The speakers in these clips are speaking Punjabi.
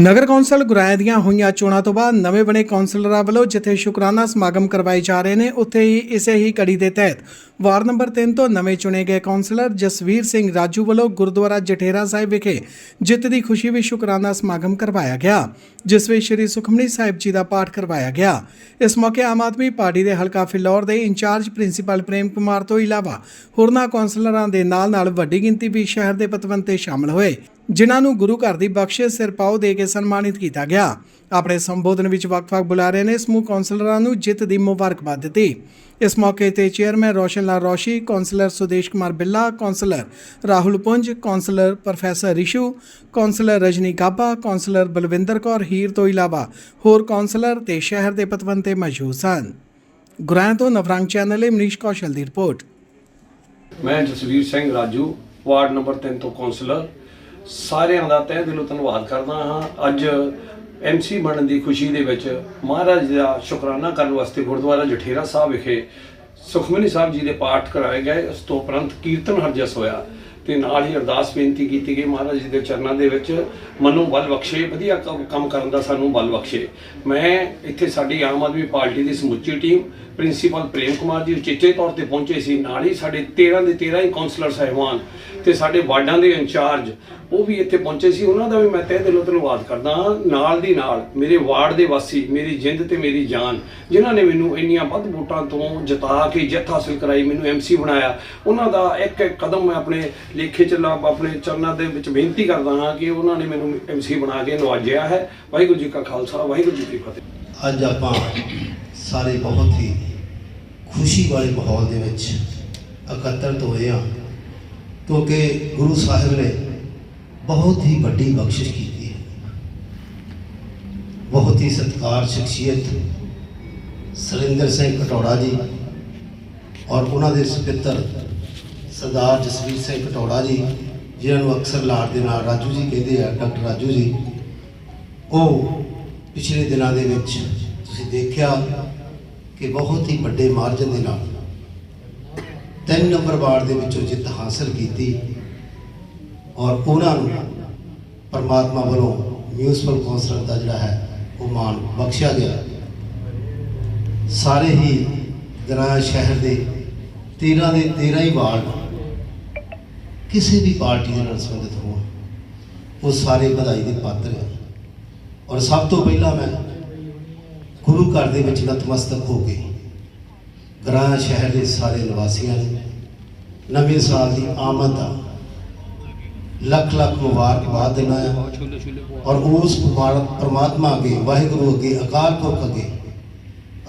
ਨਗਰ ਕੌਂਸਲ ਗੁਰਾਇਆ ਦੀਆਂ ਹੋਈਆਂ ਚੋਣਾਂ ਤੋਂ ਬਾਅਦ ਨਵੇਂ ਬਣੇ ਕੌਂਸਲਰਾਂ ਵੱਲੋਂ ਜਿੱਥੇ ਸ਼ੁਕਰਾਨਾ ਸਮਾਗਮ ਕਰਵਾਏ ਜਾ ਰਹੇ ਨੇ, ਉੱਥੇ ਹੀ ਇਸੇ ਹੀ ਕੜੀ ਦੇ ਤਹਿਤ ਵਾਰਡ ਨੰਬਰ 3 ਤੋਂ ਨਵੇਂ ਚੁਣੇ ਗਏ ਕੌਂਸਲਰ ਜਸਵੀਰ ਸਿੰਘ ਰਾਜੂ ਵੱਲੋਂ ਗੁਰਦੁਆਰਾ ਜਠੇਰਾ ਸਾਹਿਬ ਵਿਖੇ ਜਿੱਤ ਦੀ ਖੁਸ਼ੀ ਵਿੱਚ ਸ਼ੁਕਰਾਨਾ ਸਮਾਗਮ ਕਰਵਾਇਆ ਗਿਆ, ਜਿਸ ਵਿੱਚ ਸ੍ਰੀ ਸੁਖਮਨੀ ਸਾਹਿਬ ਜੀ ਦਾ ਪਾਠ ਕਰਵਾਇਆ ਗਿਆ। ਇਸ ਮੌਕੇ ਆਮ ਆਦਮੀ ਪਾਰਟੀ ਦੇ ਹਲਕਾ ਫਿਲੌਰ ਦੇ ਇੰਚਾਰਜ ਪ੍ਰਿੰਸੀਪਲ ਪ੍ਰੇਮ ਕੁਮਾਰ ਤੋਂ ਇਲਾਵਾ ਹੋਰਨਾਂ ਕੌਂਸਲਰਾਂ ਦੇ ਨਾਲ ਨਾਲ ਵੱਡੀ ਗਿਣਤੀ ਵੀ ਸ਼ਹਿਰ ਦੇ ਪਤਵੰਤੇ ਸ਼ਾਮਲ ਹੋਏ। ਜਿਨ੍ਹਾਂ ਨੂੰ ਗੁਰੂ ਘਰ ਦੀ ਬਖਸ਼ਿਸ਼ ਸਿਰ ਦੇ ਕੇ ਸਨਮਾਨਿਤ ਕੀਤਾ ਗਿਆ। ਆਪਣੇ ਸੰਬੋਧਨ ਵਿੱਚ ਵੱਖ-ਵੱਖ ਬੁਲਾਰਿਆਂ ਨੇ ਸਮੂਹ ਕੌਂਸਲਰਾਂ ਨੂੰ ਜਿੱਤ ਦੀ ਮੁਬਾਰਕਬਾਦ ਦਿੱਤੀ। ਇਸ ਮੌਕੇ ਤੇ chairman Roshan Lal Roshi, councillor Sudesh Kumar Billa, councillor Rahul Punj, councillor professor Rishu, councillor Rajni Gaba councillor Balwinder Kaur Heer ਤੋਂ ਇਲਾਵਾ ਹੋਰ ਕੌਂਸਲਰ ਤੇ ਸ਼ਹਿਰ ਦੇ ਪਤਵੰਤੇ ਮੌਜੂਦ ਸਨ। ਗੁਰਾਂ ਤੋਂ ਨਵਰੰਗ ਚੈਨਲ ਲਈ ਮਨੀਸ਼ ਕੌਸ਼ਲ ਦੀ ਰਿਪੋਰਟ। ਮੈਂ ਜਸਵੀਰ ਸਿੰਘ ਰਾਜੂ, ਵਾਰਡ ਨੰਬਰ 3 ਤੋਂ ਕਾਉਂਸਲਰ ਸਾਰਿਆਂ ਦਾ ਤਹਿ ਦਿਲੋਂ ਧੰਨਵਾਦ ਕਰਦਾ ਹਾਂ। ਅੱਜ ਐਮਸੀ ਬਣਨ ਦੀ ਖੁਸ਼ੀ ਦੇ ਵਿੱਚ ਮਹਾਰਾਜ ਦਾ ਸ਼ੁਕਰਾਨਾ ਕਰਨ ਵਾਸਤੇ ਗੁਰਦੁਆਰਾ ਜਠੇਰਾ ਸਾਹਿਬ ਵਿਖੇ ਸੁਖਮਨੀ ਸਾਹਿਬ ਜੀ ਦੇ ਪਾਠ ਕਰਾਏ ਗਏ। ਉਸ ਤੋਂ ਉਪਰੰਤ ਕੀਰਤਨ ਹਰਜਸ ਹੋਇਆ। ਤੇ ਨਾਲ ਹੀ ਅਰਦਾਸ ਬੇਨਤੀ ਕੀਤੀ ਗਈ ਮਹਾਰਾਜ ਜੀ ਦੇ ਚਰਨਾਂ ਦੇ ਵਿੱਚ, ਮਨੋਂ ਬਲ ਬਖਸ਼ੇ, ਵਧੀਆ ਕੰਮ ਕੰਮ ਕਰਨ ਦਾ ਸਾਨੂੰ ਬਲ ਬਖਸ਼ੇ। ਮੈਂ ਇੱਥੇ ਸਾਡੀ ਆਮ ਆਦਮੀ ਪਾਰਟੀ ਦੀ ਸਮੁੱਚੀ ਟੀਮ, ਪ੍ਰਿੰਸੀਪਲ ਪ੍ਰੇਮ ਕੁਮਾਰ ਜੀ ਉਚੇਚੇ ਤੌਰ ਤੇ ਪਹੁੰਚੇ ਸੀ। ਨਾਲ ਹੀ ਸਾਡੇ 13 ਦੇ 13 ਹੀ ਕਾਉਂਸਲਰ ਸਾਹਿਬਾਨ ਤੇ ਸਾਡੇ ਵਾਰਡਾਂ ਦੇ ਇੰਚਾਰਜ ਉਹ ਵੀ ਇੱਥੇ ਪਹੁੰਚੇ ਸੀ। ਉਹਨਾਂ ਦਾ ਵੀ ਮੈਂ ਤਹਿ ਦਿਲੋਂ ਧੰਨਵਾਦ ਕਰਦਾ ਹਾਂ। ਨਾਲ ਦੀ ਨਾਲ ਮੇਰੇ ਵਾਰਡ ਦੇ ਵਾਸੀ, ਮੇਰੀ ਜਿੰਦ ਤੇ ਮੇਰੀ ਜਾਨ, ਜਿਨ੍ਹਾਂ ਨੇ ਮੈਨੂੰ ਇੰਨੀਆਂ ਵੱਧ ਵੋਟਾਂ ਤੋਂ ਜਿਤਾ ਕੇ ਜਿੱਤ ਹਾਸਲ ਕਰਾਈ, ਮੈਨੂੰ ਐਮਸੀ ਬਣਾਇਆ। ਉਹਨਾਂ ਦਾ ਇੱਕ ਇੱਕ ਕਦਮ ਮੈਂ ਆਪਣੇ ਲੇਖੇ ਚ ਲਾ- ਆਪਣੇ ਚਰਨਾਂ ਦੇ ਵਿੱਚ ਬੇਨਤੀ ਕਰਦਾ ਹਾਂ ਕਿ ਉਹਨਾਂ ਨੇ ਮੈਨੂੰ ਐਮਸੀ ਬਣਾ ਕੇ ਨਵਾਜਿਆ ਹੈ। ਵਾਹਿਗੁਰੂ ਜੀ ਕਾ ਖਾਲਸਾ, ਵਾਹਿਗੁਰੂ ਜੀ ਕੀ ਫਤਿਹ। ਅੱਜ ਆਪਾਂ ਸਾਰੇ ਬਹੁਤ ਹੀ ਖੁਸ਼ੀ ਵਾਲੇ ਮਾਹੌਲ ਦੇ ਵਿੱਚ ਇਕੱਤਰਤ ਹੋਏ ਹਾਂ। ਕਿਉਂਕਿ ਗੁਰੂ ਸਾਹਿਬ ਨੇ ਬਹੁਤ ਹੀ ਵੱਡੀ ਬਖਸ਼ਿਸ਼ ਕੀਤੀ ਹੈ। ਬਹੁਤ ਹੀ ਸਤਿਕਾਰ, ਸ਼ਖਸੀਅਤ ਸਰਿੰਦਰ ਸਿੰਘ ਕਟੋੜਾ ਜੀ ਔਰ ਉਹਨਾਂ ਦੇ ਸਪਿੱਤਰ ਸਰਦਾਰ ਜਸਵੀਰ ਸਿੰਘ ਕਟੋੜਾ ਜੀ, ਜਿਨ੍ਹਾਂ ਨੂੰ ਅਕਸਰ ਲਾੜ ਦੇ ਨਾਲ ਰਾਜੂ ਜੀ ਕਹਿੰਦੇ ਆ, ਡਾਕਟਰ ਰਾਜੂ ਜੀ, ਉਹ ਪਿਛਲੇ ਦਿਨਾਂ ਦੇ ਵਿੱਚ ਤੁਸੀਂ ਦੇਖਿਆ ਕਿ ਬਹੁਤ ਹੀ ਵੱਡੇ ਮਾਰਜਨ ਦੇ ਨਾਲ ਤਿੰਨ ਨੰਬਰ ਵਾਰਡ ਦੇ ਵਿੱਚੋਂ ਜਿੱਤ ਹਾਸਲ ਕੀਤੀ ਔਰ ਉਹਨਾਂ ਨੂੰ ਪਰਮਾਤਮਾ ਵੱਲੋਂ ਮਿਊਨਿਸਪਲ ਕੌਂਸਲ ਦਾ ਜਿਹੜਾ ਹੈ, ਉਹ ਮਾਣ ਬਖਸ਼ਿਆ ਗਿਆ। ਸਾਰੇ ਹੀ ਗ੍ਰਾਮ ਸ਼ਹਿਰ ਦੇ 13 ਦੇ 13 ਹੀ ਵਾਰਡ ਕਿਸੇ ਵੀ ਪਾਰਟੀ ਦੇ ਨਾਲ ਸੰਬੰਧਿਤ ਹੋਣ, ਉਹ ਸਾਰੇ ਵਧਾਈ ਦੇ ਪਾਤਰ ਹੈ ਔਰ ਸਭ ਤੋਂ ਪਹਿਲਾਂ ਮੈਂ ਗੁਰੂ ਘਰ ਦੇ ਵਿੱਚ ਨਤਮਸਤਕ ਹੋ ਕੇ ਗ੍ਰਾਂ ਸ਼ਹਿਰ ਦੇ ਸਾਰੇ ਨਿਵਾਸੀਆਂ ਨੂੰ ਨਵੇਂ ਸਾਲ ਦੀ ਆਮਦ ਦਾ ਲੱਖ ਲੱਖ ਮੁਬਾਰਕਬਾਦ ਦੇਣਾ ਹੈ ਔਰ ਉਸ ਮੁਬਾਰਕ ਪ੍ਰਮਾਤਮਾ ਅੱਗੇ, ਵਾਹਿਗੁਰੂ ਅੱਗੇ, ਅਕਾਲ ਪੁਰਖ ਅੱਗੇ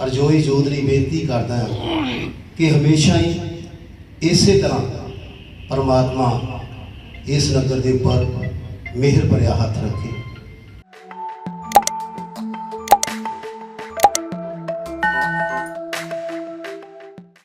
ਅਰਜੋਈ ਜੋਦਰੀ ਬੇਨਤੀ ਕਰਦਾ ਹਾਂ ਕਿ ਹਮੇਸ਼ਾ ਹੀ ਇਸੇ ਤਰ੍ਹਾਂ ਪਰਮਾਤਮਾ ਇਸ ਨਗਰ ਦੇ ਉੱਪਰ ਮਿਹਰ ਭਰਿਆ ਹੱਥ ਰੱਖੇ।